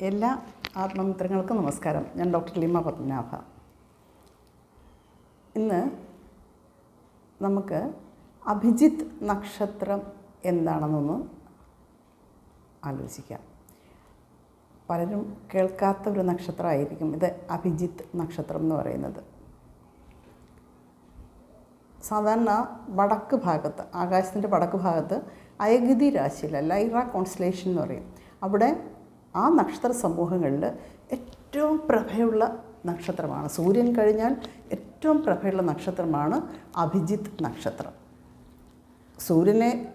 എല്ലാ ആത്മമിത്രങ്ങൾക്കും നമസ്കാരം. ഞാൻ ഡോക്ടർ ലീമ പത്മനാഭ. ഇന്ന് നമുക്ക് അഭിജിത്ത് നക്ഷത്രം എന്താണെന്നൊന്ന് ആലോചിക്കാം. പലരും കേൾക്കാത്ത ഒരു നക്ഷത്രമായിരിക്കും ഇത് അഭിജിത്ത് നക്ഷത്രം എന്ന് പറയുന്നത്. സാധാരണ വടക്ക് ഭാഗത്ത് ആകാശത്തിന്റെ വടക്ക് ഭാഗത്ത് അയഗതി രാശിയിൽ ലൈറ കോൺസ്റ്റലേഷൻ എന്ന് പറയും. അവിടെ ആ നക്ഷത്ര സമൂഹങ്ങളിൽ ഏറ്റവും പ്രഭയുള്ള നക്ഷത്രമാണ്. സൂര്യൻ കഴിഞ്ഞാൽ ഏറ്റവും പ്രഭയുള്ള നക്ഷത്രമാണ് അഭിജിത്ത് നക്ഷത്രം. സൂര്യനെ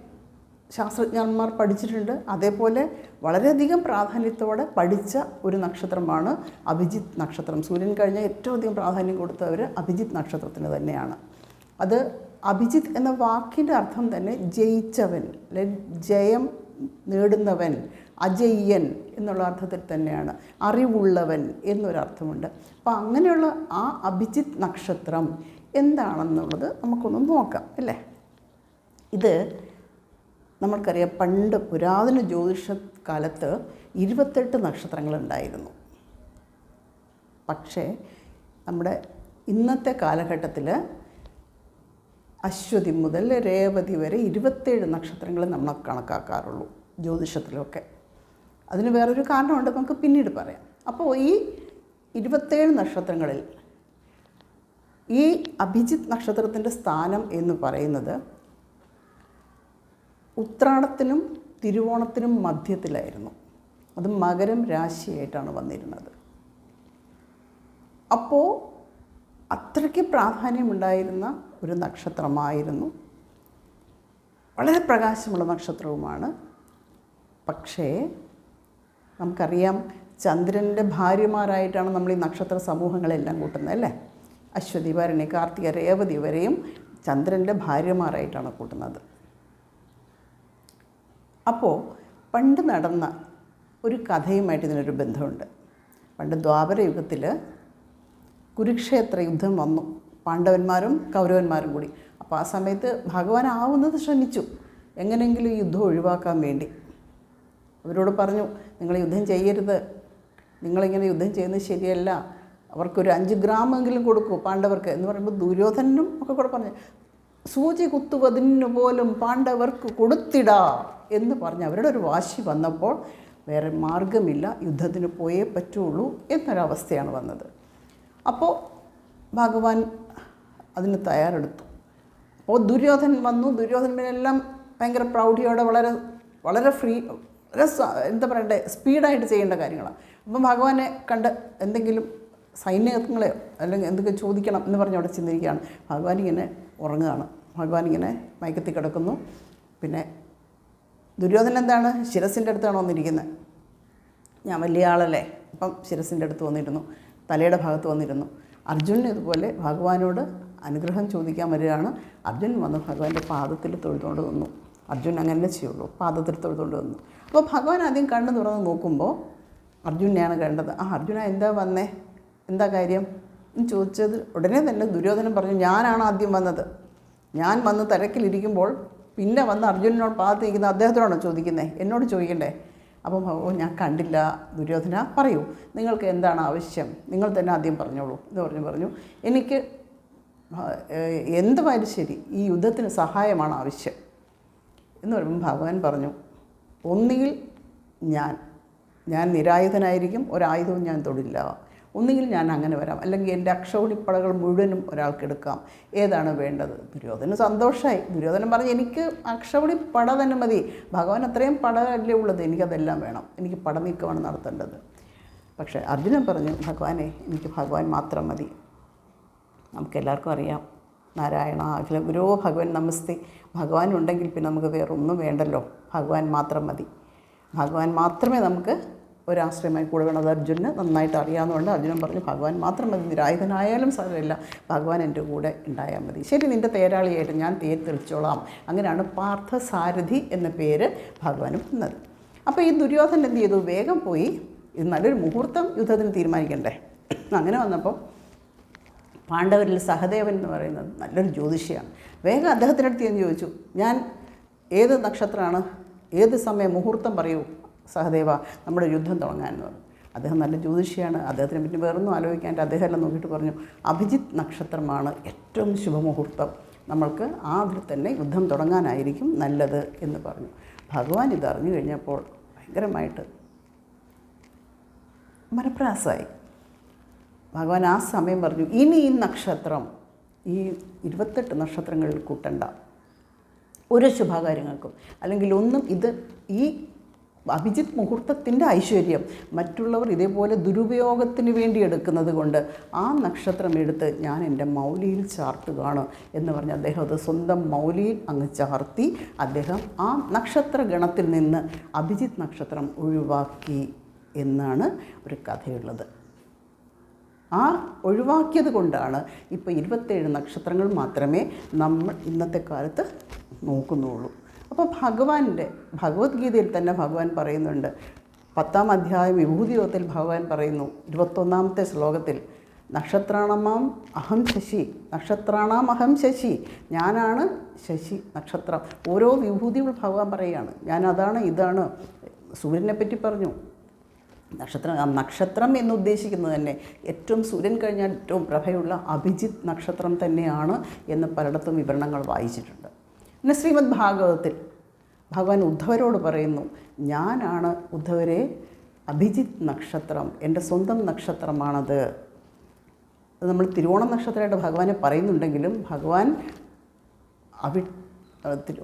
ശാസ്ത്രജ്ഞന്മാർ പഠിച്ചിട്ടുണ്ട്. അതേപോലെ വളരെയധികം പ്രാധാന്യത്തോടെ പഠിച്ച ഒരു നക്ഷത്രമാണ് അഭിജിത്ത് നക്ഷത്രം. സൂര്യൻ കഴിഞ്ഞ ഏറ്റവും അധികം പ്രാധാന്യം കൊടുത്തവർ അഭിജിത്ത് നക്ഷത്രത്തിന് തന്നെയാണ്. അത് അഭിജിത്ത് എന്ന വാക്കിന്റെ അർത്ഥം തന്നെ ജയിച്ചവൻ ജയം നേടുന്നവൻ അജയ്യൻ എന്നുള്ള അർത്ഥത്തിൽ തന്നെയാണ്. അറിവുള്ളവൻ എന്നൊരർത്ഥമുണ്ട്. അപ്പോൾ അങ്ങനെയുള്ള ആ അഭിജിത് നക്ഷത്രം എന്താണെന്നുള്ളത് നമുക്കൊന്ന് നോക്കാം അല്ലേ? ഇത് നമ്മൾക്കറിയാം പണ്ട് പുരാതന ജ്യോതിഷ കാലത്ത് ഇരുപത്തെട്ട് നക്ഷത്രങ്ങളുണ്ടായിരുന്നു. പക്ഷേ നമ്മുടെ ഇന്നത്തെ കാലഘട്ടത്തിൽ അശ്വതി മുതൽ രേവതി വരെ ഇരുപത്തേഴ് നക്ഷത്രങ്ങൾ നമ്മൾ കണക്കാക്കാറുള്ളൂ ജ്യോതിഷത്തിലൊക്കെ. അതിന് വേറൊരു കാരണമുണ്ട് നമുക്ക് പിന്നീട് പറയാം. അപ്പോൾ ഈ ഇരുപത്തേഴ് നക്ഷത്രങ്ങളിൽ ഈ അഭിജിത്ത് നക്ഷത്രത്തിന്റെ സ്ഥാനം എന്ന് പറയുന്നത് ഉത്രാടത്തിനും തിരുവോണത്തിനും മധ്യത്തിലായിരുന്നു. അത് മകരം രാശിയായിട്ടാണ് വന്നിരുന്നത്. അപ്പോൾ അത്രയ്ക്ക് പ്രാധാന്യമുണ്ടായിരുന്ന ഒരു നക്ഷത്രമായിരുന്നു. വളരെ പ്രകാശമുള്ള നക്ഷത്രവുമാണ്. പക്ഷേ നമുക്കറിയാം ചന്ദ്രന്റെ ഭാര്യമാരായിട്ടാണ് നമ്മൾ ഈ നക്ഷത്ര സമൂഹങ്ങളെല്ലാം കൂട്ടുന്നത് അല്ലേ? അശ്വതി ഭരണി കാർത്തിക രേവതി വരെയും ചന്ദ്രന്റെ ഭാര്യമാരായിട്ടാണ് കൂട്ടുന്നത്. അപ്പോൾ പണ്ട് നടന്ന ഒരു കഥയുമായിട്ട് ഇതിനൊരു ബന്ധമുണ്ട്. പണ്ട് ദ്വാപര യുഗത്തിൽ കുരുക്ഷേത്ര യുദ്ധം വന്നു. പാണ്ഡവന്മാരും കൗരവന്മാരും കൂടി. അപ്പോൾ ആ സമയത്ത് ഭഗവാൻ ആവുന്നത് ശ്രമിച്ചു. എങ്ങനെയെങ്കിലും യുദ്ധം ഒഴിവാക്കാൻ വേണ്ടി. അവരോട് പറഞ്ഞു നിങ്ങൾ യുദ്ധം ചെയ്യരുത്. നിങ്ങളിങ്ങനെ യുദ്ധം ചെയ്യുന്നത് ശരിയല്ല. അവർക്കൊരു അഞ്ച് ഗ്രാമെങ്കിലും കൊടുക്കൂ പാണ്ഡവർക്ക്. എന്ന് പറയുമ്പോൾ ദുര്യോധനനും ഒക്കെ കൂടെ പറഞ്ഞു സൂചി കുത്തുവതിനു പോലും പാണ്ഡവർക്ക് കൊടുത്തിടാ. എന്ന് പറഞ്ഞ് അവരുടെ ഒരു വാശി വന്നപ്പോൾ വേറെ മാർഗമില്ല യുദ്ധത്തിന് പോയേ പറ്റുള്ളൂ എന്നൊരവസ്ഥയാണ് വന്നത്. അപ്പോൾ ഭഗവാൻ അതിന് തയ്യാറെടുത്തു. അപ്പോൾ ദുര്യോധൻ വന്നു. ദുര്യോധനെല്ലാം ഭയങ്കര പ്രൗഢിയോടെ വളരെ വളരെ ഫ്രീ വളരെ സ- എന്താ പറയണ്ടേ സ്പീഡായിട്ട് ചെയ്യേണ്ട കാര്യങ്ങളാണ്. അപ്പം ഭഗവാനെ കണ്ട് എന്തെങ്കിലും സൈന്യങ്ങളെയോ അല്ലെങ്കിൽ എന്തൊക്കെ ചോദിക്കണം എന്ന് പറഞ്ഞ് അവിടെ ചിന്തിക്കുകയാണ് ഭഗവാൻ ഇങ്ങനെ ഉറങ്ങുകയാണ്. ഭഗവാൻ ഇങ്ങനെ മയക്കത്തിൽ കിടക്കുന്നു. പിന്നെ ദുര്യോധനൻ എന്താണ്? ശിരസിന്റെ അടുത്താണ് വന്നിരിക്കുന്നത്. ഞാൻ വലിയ ആളല്ലേ? അപ്പം ശിരസിന്റെ അടുത്ത് വന്നിരുന്നു. തലയുടെ ഭാഗത്ത് വന്നിരുന്നു. അർജുനൻ ഇതുപോലെ ഭഗവാനോട് അനുഗ്രഹം ചോദിക്കാൻ വരികയാണ്. അർജുൻ വന്ന് ഭഗവാന്റെ പാദത്തിൽ തൊഴുതുകൊണ്ട് നിന്നു. അർജുൻ അങ്ങനെ ചെയ്യുള്ളൂ. പാദത്തിൽ തൊഴുതുകൊണ്ട് നിന്നു അപ്പോൾ ഭഗവാൻ ആദ്യം കണ്ണു തുറന്ന് നോക്കുമ്പോൾ അർജുനെയാണ് കണ്ടത്. ആ അർജുന എന്താ വന്നേ? എന്താ കാര്യം? എന്ന് ചോദിച്ചത് ഉടനെ തന്നെ ദുര്യോധനൻ പറഞ്ഞു ഞാനാണ് ആദ്യം വന്നത്. ഞാൻ വന്ന് തിരക്കിലിരിക്കുമ്പോൾ പിന്നെ വന്ന് അർജുനനോട് പാദത്ത് നിൽക്കുന്ന അദ്ദേഹത്തിനോടാണ് ചോദിക്കുന്നത് എന്നോട് ചോദിക്കണ്ടേ? അപ്പം ഓ ഞാൻ കണ്ടില്ല. ദുര്യോധന പറയൂ. നിങ്ങൾക്ക് എന്താണ് ആവശ്യം? നിങ്ങൾ തന്നെ ആദ്യം പറഞ്ഞോളൂ. എന്ന് പറഞ്ഞു പറഞ്ഞു. എനിക്ക് എന്തുമായാലും ശരി ഈ യുദ്ധത്തിന് സഹായമാണ് ആവശ്യം. എന്ന് പറയുമ്പോൾ ഭഗവാൻ പറഞ്ഞു ഒന്നുകിൽ ഞാൻ ഞാൻ നിരായുധനായിരിക്കും ഒരായുധവും ഞാൻ തൊടില്ല. ഒന്നുകിൽ ഞാൻ അങ്ങനെ വരാം. അല്ലെങ്കിൽ എന്റെ അക്ഷൗണിപ്പടകൾ മുഴുവനും ഒരാൾക്കെടുക്കാം ഏതാണ് വേണ്ടത്? ദുര്യോധന സന്തോഷമായി ദുര്യോധനൻ പറഞ്ഞു എനിക്ക് അക്ഷൗണി പട തന്നെ മതി. ഭഗവാൻ അത്രയും പടമല്ലേ ഉള്ളത്. എനിക്കതെല്ലാം വേണം. എനിക്ക് പടനീക്കമാണ് നടത്തേണ്ടത്. പക്ഷേ അർജുനൻ പറഞ്ഞു ഭഗവാനെ എനിക്ക് ഭഗവാൻ മാത്രം മതി. നമുക്കെല്ലാവർക്കും അറിയാം. നാരായണ അഖില ഗുരോ ഭഗവാൻ നമസ്തേ. ഭഗവാൻ ഉണ്ടെങ്കിൽ പിന്നെ നമുക്ക് വേറെ ഒന്നും വേണ്ടല്ലോ. ഭഗവാൻ മാത്രം മതി. ഭഗവാൻ മാത്രമേ നമുക്ക് ഒരാശ്രയമായി കൂടെ വേണം. അത് അർജുനന് നന്നായിട്ട് അറിയാവുന്നതുകൊണ്ട് അർജുനൻ പറഞ്ഞു ഭഗവാൻ മാത്രം മതി. നിരായുധനായാലും സാരമില്ല. ഭഗവാൻ എന്റെ കൂടെ ഉണ്ടായാൽ മതി. ശരി നിന്റെ തേരാളിയായിട്ട് ഞാൻ തേര് തെളിച്ചോളാം. അങ്ങനെയാണ് പാർത്ഥസാരഥി എന്ന പേര് ഭഗവാന് വന്നത്. അപ്പോൾ ഈ ദുര്യോധനൻ എന്ത് ചെയ്തു? വേഗം പോയി ഇത് നല്ലൊരു മുഹൂർത്തം യുദ്ധത്തിന് തീരുമാനിക്കണ്ടേ? അങ്ങനെ വന്നപ്പോൾ പാണ്ഡവരിൽ സഹദേവൻ എന്ന് പറയുന്നത് നല്ലൊരു ജ്യോതിഷിയാണ്. വേഗം അദ്ദേഹത്തിന്റെ ഞാൻ ചോദിച്ചു ഞാൻ ഏത് നക്ഷത്രമാണ് ഏത് സമയം മുഹൂർത്തം പറയൂ സഹദേവ നമ്മുടെ യുദ്ധം തുടങ്ങാൻ? എന്ന് പറഞ്ഞു. അദ്ദേഹം നല്ല ജ്യോതിഷിയാണ്. അദ്ദേഹത്തിന് പിന്നെ വേറൊന്നും ആലോചിക്കാണ്ട് അദ്ദേഹം എല്ലാം നോക്കിയിട്ട് പറഞ്ഞു അഭിജിത്ത് നക്ഷത്രമാണ് ഏറ്റവും ശുഭമുഹൂർത്തം. നമ്മൾക്ക് ആ അതിൽ തന്നെ യുദ്ധം തുടങ്ങാനായിരിക്കും നല്ലത് എന്ന് പറഞ്ഞു. ഭഗവാൻ ഇതറിഞ്ഞു കഴിഞ്ഞപ്പോൾ ഭയങ്കരമായിട്ട് മനപ്രാസമായി ഭഗവാൻ ആ സമയം പറഞ്ഞു ഇനി ഈ നക്ഷത്രം ഈ ഇരുപത്തെട്ട് നക്ഷത്രങ്ങളിൽ കൂട്ടണ്ട. ഒരു ശുഭകാര്യങ്ങൾക്കും. അല്ലെങ്കിൽ ഒന്നും ഇത് ഈ അഭിജിത് മുഹൂർത്തത്തിന്റെ ഐശ്വര്യം മറ്റുള്ളവർ ഇതേപോലെ ദുരുപയോഗത്തിന് വേണ്ടി എടുക്കുന്നത് കൊണ്ട് ആ നക്ഷത്രം എടുത്ത് ഞാൻ എന്റെ മൗലിയിൽ ചാർത്തുകയാണ് എന്ന് പറഞ്ഞ് അദ്ദേഹം അത് സ്വന്തം മൗലിയിൽ അങ്ങ് ചാർത്തി അദ്ദേഹം ആ നക്ഷത്ര ഗണത്തിൽ നിന്ന് അഭിജിത് നക്ഷത്രം ഒഴിവാക്കി എന്നാണ് ഒരു കഥയുള്ളത്. ആ ഒഴിവാക്കിയത് കൊണ്ടാണ് ഇപ്പോൾ ഇരുപത്തേഴ് നക്ഷത്രങ്ങൾ മാത്രമേ നമ്മൾ ഇന്നത്തെ കാലത്ത് നോക്കുന്നുള്ളൂ. അപ്പോൾ ഭഗവാന്റെ ഭഗവത്ഗീതയിൽ തന്നെ ഭഗവാൻ പറയുന്നുണ്ട്. പത്താം അധ്യായം വിഭൂതിയോഗത്തിൽ ഭഗവാൻ പറയുന്നു ഇരുപത്തൊന്നാമത്തെ ശ്ലോകത്തിൽ നക്ഷത്രാണമാം അഹം ശശി നക്ഷത്രാണാം അഹം ശശി ഞാനാണ് ശശി നക്ഷത്രം. ഓരോ വിഭൂതികൾ ഭഗവാൻ പറയുകയാണ്. ഞാൻ അതാണ് ഇതാണ്. സൂര്യനെ പറ്റി പറഞ്ഞു. നക്ഷത്രം നക്ഷത്രം എന്നുദ്ദേശിക്കുന്നത് തന്നെ ഏറ്റവും സൂര്യൻ കഴിഞ്ഞാൽ ഏറ്റവും പ്രഭയുള്ള അഭിജിത് നക്ഷത്രം തന്നെയാണ് എന്ന് പലയിടത്തും വിവരണങ്ങൾ വായിച്ചിട്ടുണ്ട്. പിന്നെ ശ്രീമദ് ഭാഗവതത്തിൽ ഭഗവാൻ ഉദ്ധവരോട് പറയുന്നു ഞാനാണ് ഉദ്ധവരെ അഭിജിത് നക്ഷത്രം എന്റെ സ്വന്തം നക്ഷത്രമാണത്. നമ്മൾ തിരുവോണം നക്ഷത്രമായിട്ട് ഭഗവാനെ പറയുന്നുണ്ടെങ്കിലും ഭഗവാൻ അവി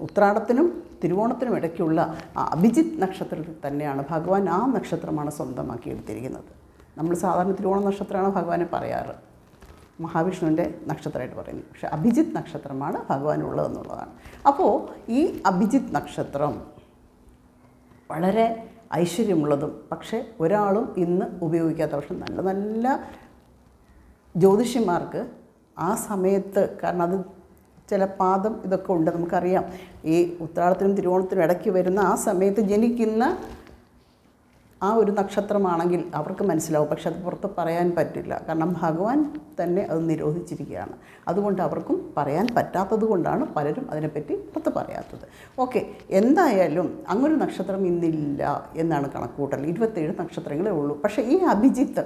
ഉത്രാടത്തിനും തിരുവോണത്തിനും ഇടയ്ക്കുള്ള ആ അഭിജിത്ത് നക്ഷത്രത്തിൽ തന്നെയാണ് ഭഗവാൻ ആ നക്ഷത്രമാണ് സ്വന്തമാക്കി എടുത്തിരിക്കുന്നത്. നമ്മൾ സാധാരണ തിരുവോണ നക്ഷത്രമാണ് ഭഗവാനെ പറയാറ്. മഹാവിഷ്ണുവിന്റെ നക്ഷത്രമായിട്ട് പറയുന്നത്. പക്ഷെ അഭിജിത് നക്ഷത്രമാണ് ഭഗവാനുള്ളതെന്നുള്ളതാണ് അപ്പോൾ ഈ അഭിജിത് നക്ഷത്രം വളരെ ഐശ്വര്യമുള്ളതും പക്ഷേ ഒരാളും ഇന്ന് ഉപയോഗിക്കാത്ത പക്ഷെ നല്ല നല്ല ജ്യോതിഷ്യന്മാർക്ക് ആ സമയത്ത് കാരണം അത് ചില പാദം ഇതൊക്കെ ഉണ്ട്. നമുക്കറിയാം. ഈ ഉത്രാളത്തിനും തിരുവോണത്തിനും ഇടയ്ക്ക് വരുന്ന ആ സമയത്ത് ജനിക്കുന്ന ആ ഒരു നക്ഷത്രമാണെങ്കിൽ അവർക്ക് മനസ്സിലാവും. പക്ഷെ അത് പുറത്ത് പറയാൻ പറ്റില്ല. കാരണം ഭഗവാൻ തന്നെ അത് നിരോധിച്ചിരിക്കുകയാണ്. അതുകൊണ്ട് അവർക്കും പറയാൻ പറ്റാത്തത് കൊണ്ടാണ് പലരും അതിനെപ്പറ്റി പുറത്ത് പറയാത്തത്. ഓക്കെ. എന്തായാലും അങ്ങനൊരു നക്ഷത്രം ഇന്നില്ല എന്നാണ് കണക്കൂട്ടൽ ഇരുപത്തേഴ് നക്ഷത്രങ്ങളേ ഉള്ളൂ. പക്ഷേ ഈ അഭിജിത്ത്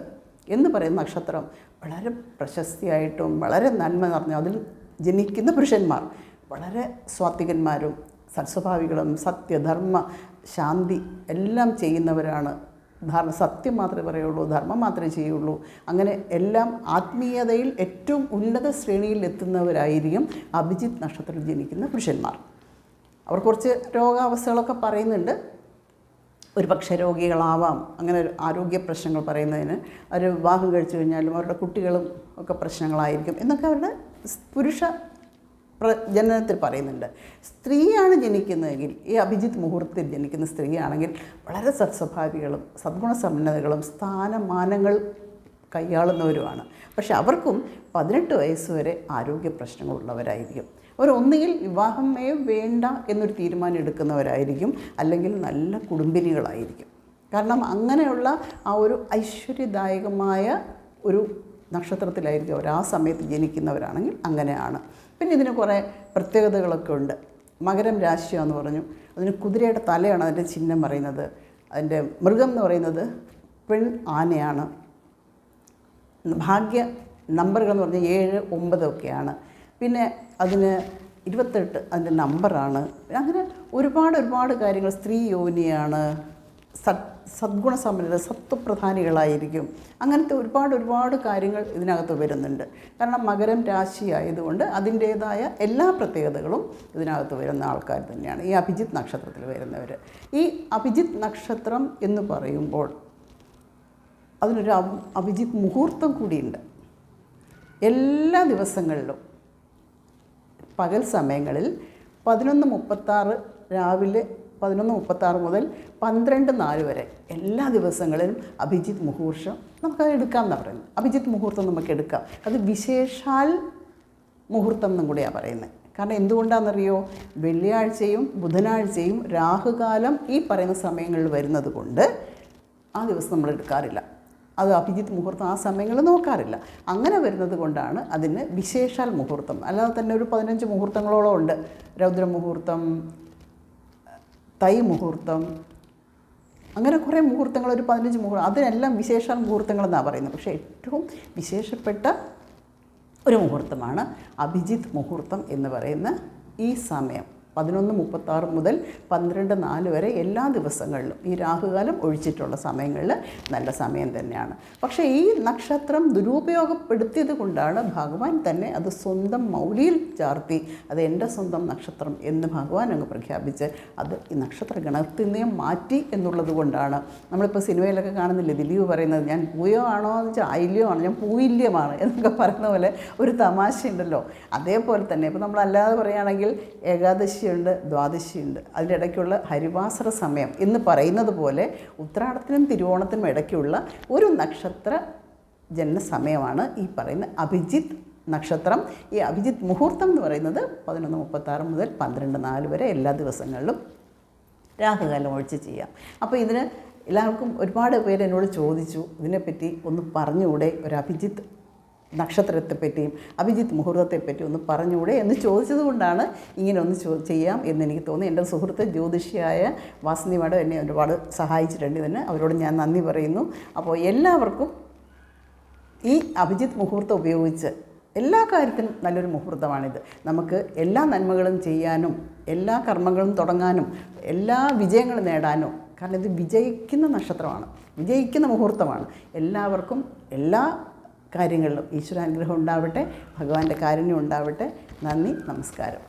എന്ന് പറയുന്ന നക്ഷത്രം വളരെ പ്രശസ്തിയായിട്ടും വളരെ നന്മ നിറഞ്ഞ അതിൽ ജനിക്കുന്ന പുരുഷന്മാർ വളരെ സ്വാത്വികന്മാരും സത്സ്വഭാവികളും സത്യധർമ്മ ശാന്തി എല്ലാം ചെയ്യുന്നവരാണ്. ധർമ്മ സത്യം മാത്രമേ പറയുള്ളൂ ധർമ്മം മാത്രമേ ചെയ്യുള്ളൂ. അങ്ങനെ എല്ലാം ആത്മീയതയിൽ ഏറ്റവും ഉന്നത ശ്രേണിയിൽ എത്തുന്നവരായിരിക്കും അഭിജിത്ത് നക്ഷത്രത്തിൽ ജനിക്കുന്ന പുരുഷന്മാർ. അവർ കുറച്ച് രോഗാവസ്ഥകളൊക്കെ പറയുന്നുണ്ട്. ഒരു പക്ഷേ രോഗികളാവാം. അങ്ങനെ ആരോഗ്യ പ്രശ്നങ്ങൾ പറയുന്നതിന്. അവർ വിവാഹം കഴിച്ചു കഴിഞ്ഞാലും അവരുടെ കുട്ടികളും ഒക്കെ പ്രശ്നങ്ങളായിരിക്കും. എന്നൊക്കെ അവരുടെ പുരുഷ പ്ര ജനനത്തിൽ പറയുന്നുണ്ട് സ്ത്രീയാണ് ജനിക്കുന്നതെങ്കിൽ ഈ അഭിജിത്ത് മുഹൂർത്തത്തിൽ ജനിക്കുന്ന സ്ത്രീയാണെങ്കിൽ വളരെ സത്സ്വഭാവികളും സദ്ഗുണസമ്പന്നതകളും സ്ഥാനമാനങ്ങൾ കൈയാളുന്നവരുമാണ്. പക്ഷെ അവർക്കും പതിനെട്ട് വയസ്സ് വരെ ആരോഗ്യ പ്രശ്നങ്ങളുള്ളവരായിരിക്കും. അവർ ഒന്നുകിൽ വിവാഹമേ വേണ്ട എന്നൊരു തീരുമാനം എടുക്കുന്നവരായിരിക്കും അല്ലെങ്കിൽ നല്ല കുടുംബിനികളായിരിക്കും. കാരണം അങ്ങനെയുള്ള ആ ഒരു ഐശ്വര്യദായകമായ ഒരു നക്ഷത്രത്തിലായിരിക്കും അവർ. ആ സമയത്ത് ജനിക്കുന്നവരാണെങ്കിൽ അങ്ങനെയാണ്. പിന്നെ ഇതിന് കുറേ പ്രത്യേകതകളൊക്കെ ഉണ്ട്. മകരം രാശിയാന്ന് പറഞ്ഞു. അതിന് കുതിരയുടെ തലയാണ് അതിന്റെ ചിഹ്നം പറയുന്നത്. അതിന്റെ മൃഗം എന്ന് പറയുന്നത് പെൺ ആനയാണ്. ഭാഗ്യ നമ്പറുകൾ എന്ന് പറഞ്ഞാൽ ഏഴ് ഒമ്പതൊക്കെയാണ് പിന്നെ അതിന് ഇരുപത്തെട്ട് അതിന്റെ നമ്പറാണ്. അങ്ങനെ ഒരുപാട് ഒരുപാട് കാര്യങ്ങൾ. സ്ത്രീ യോനിയാണ് സത് സദ്ഗുണസമ്പന്നത സത്വപ്രധാനികളായിരിക്കും. അങ്ങനത്തെ ഒരുപാട് ഒരുപാട് കാര്യങ്ങൾ ഇതിനകത്ത് വരുന്നുണ്ട്. കാരണം മകരം രാശി ആയതുകൊണ്ട് അതിന്റേതായ എല്ലാ പ്രത്യേകതകളും ഇതിനകത്ത് വരുന്ന ആൾക്കാർ തന്നെയാണ്. ഈ അഭിജിത്ത് നക്ഷത്രത്തിൽ വരുന്നവർ ഈ അഭിജിത്ത് നക്ഷത്രം എന്ന് പറയുമ്പോൾ അതിനൊരു അഭി- അഭിജിത്ത് മുഹൂർത്തം കൂടിയുണ്ട്. എല്ലാ ദിവസങ്ങളിലും. പകൽ സമയങ്ങളിൽ പതിനൊന്ന് മുപ്പത്താറ് രാവിലെ പതിനൊന്ന് മുപ്പത്താറ് മുതൽ പന്ത്രണ്ട് നാല് വരെ എല്ലാ ദിവസങ്ങളിലും അഭിജിത്ത് മുഹൂർഷം നമുക്കത് എടുക്കാം എന്നാണ് പറയുന്നത്. അഭിജിത്ത് മുഹൂർത്തം നമുക്ക് എടുക്കാം. അത് വിശേഷാൽ മുഹൂർത്തം എന്നും കൂടിയാണ് പറയുന്നത്. കാരണം എന്തുകൊണ്ടാണെന്നറിയോ? വെള്ളിയാഴ്ചയും ബുധനാഴ്ചയും രാഹുകാലം ഈ പറയുന്ന സമയങ്ങളിൽ വരുന്നത് കൊണ്ട് ആ ദിവസം നമ്മൾ എടുക്കാറില്ല. അത് അഭിജിത്ത് മുഹൂർത്തം ആ സമയങ്ങളിൽ നോക്കാറില്ല. അങ്ങനെ വരുന്നത് കൊണ്ടാണ് അതിന് വിശേഷാൽ മുഹൂർത്തം. അല്ലാതെ തന്നെ ഒരു പതിനഞ്ച് മുഹൂർത്തങ്ങളോളം ഉണ്ട്. രൗദ്ര മുഹൂർത്തം തൈ മുഹൂർത്തം അങ്ങനെ കുറേ മുഹൂർത്തങ്ങൾ ഒരു പതിനഞ്ച് മുഹൂർത്തം അതിനെല്ലാം വിശേഷ മുഹൂർത്തങ്ങളെന്നാണ് പറയുന്നത്. പക്ഷേ ഏറ്റവും വിശേഷപ്പെട്ട ഒരു മുഹൂർത്തമാണ് അഭിജിത്ത് മുഹൂർത്തം എന്ന് പറയുന്ന ഈ സമയം. പതിനൊന്ന് മുപ്പത്താറ് മുതൽ പന്ത്രണ്ട് നാല് വരെ എല്ലാ ദിവസങ്ങളിലും ഈ രാഹുകാലം ഒഴിച്ചിട്ടുള്ള സമയങ്ങളിൽ നല്ല സമയം തന്നെയാണ്. പക്ഷേ ഈ നക്ഷത്രം ദുരുപയോഗപ്പെടുത്തിയത് കൊണ്ടാണ് ഭഗവാൻ തന്നെ അത് സ്വന്തം മൗലിയിൽ ചാർത്തി അത് എന്റെ സ്വന്തം നക്ഷത്രം എന്ന് ഭഗവാൻ അങ്ങ് പ്രഖ്യാപിച്ച് അത് ഈ നക്ഷത്ര ഗണത്തിൽ മാറ്റി എന്നുള്ളത് കൊണ്ടാണ്. നമ്മളിപ്പോൾ സിനിമയിലൊക്കെ കാണുന്നില്ലേ ദിലീപ് പറയുന്നത് ഞാൻ പൂയോ ആണോ എന്ന് വെച്ചാൽ ഐല്യോ ആണോ ഞാൻ പൂയില്യമാണ് എന്നൊക്കെ പറയുന്ന പോലെ ഒരു തമാശയുണ്ടല്ലോ. അതേപോലെ തന്നെ ഇപ്പോൾ നമ്മളല്ലാതെ പറയുകയാണെങ്കിൽ ഏകാദശിയുണ്ട് ദ്വാദശിയുണ്ട്. അതിന്റെ ഇടയ്ക്കുള്ള ഹരിവാസര സമയം എന്ന് പറയുന്നത് പോലെ ഉത്രാടത്തിനും തിരുവോണത്തിനും ഇടയ്ക്കുള്ള ഒരു നക്ഷത്ര ജനന സമയമാണ് ഈ പറയുന്ന അഭിജിത്ത് നക്ഷത്രം. ഈ അഭിജിത്ത് മുഹൂർത്തം എന്ന് പറയുന്നത് പതിനൊന്ന് മുപ്പത്താറ് മുതൽ പന്ത്രണ്ട് നാല് വരെ എല്ലാ ദിവസങ്ങളിലും രാഹുകാലം ഒഴിച്ച് ചെയ്യാം. അപ്പോൾ ഇതിന് എല്ലാവർക്കും ഒരുപാട് പേര് എന്നോട് ചോദിച്ചു ഇതിനെപ്പറ്റി ഒന്ന് പറഞ്ഞുകൂടെ ഒരു അഭിജിത്ത് നക്ഷത്രത്തെപ്പറ്റിയും അഭിജിത്ത് മുഹൂർത്തത്തെപ്പറ്റി ഒന്ന് പറഞ്ഞുകൂടെ എന്ന് ചോദിച്ചത് കൊണ്ടാണ് ഇങ്ങനെ ഒന്ന് ചോ ചെയ്യാം എന്ന് എനിക്ക് തോന്നി. എന്റെ സുഹൃത്ത് ജ്യോതിഷിയായ വാസുനി മാഡം എന്നെ ഒരുപാട് സഹായിച്ചിട്ടുണ്ട് ഇതിന്. അവരോട് ഞാൻ നന്ദി പറയുന്നു. അപ്പോൾ എല്ലാവർക്കും ഈ അഭിജിത്ത് മുഹൂർത്തം ഉപയോഗിച്ച് എല്ലാ കാര്യത്തിനും നല്ലൊരു മുഹൂർത്തമാണിത്. നമുക്ക് എല്ലാ നന്മകളും ചെയ്യാനും എല്ലാ കർമ്മങ്ങളും തുടങ്ങാനും എല്ലാ വിജയങ്ങളും നേടാനും കാരണം ഇത് വിജയിക്കുന്ന നക്ഷത്രമാണ്. വിജയിക്കുന്ന മുഹൂർത്തമാണ്. എല്ലാവർക്കും എല്ലാ കാര്യങ്ങളിലും ഈശ്വരാനുഗ്രഹം ഉണ്ടാവട്ടെ ഭഗവാന്റെ കാരുണ്യം ഉണ്ടാവട്ടെ. നന്ദി നമസ്കാരം.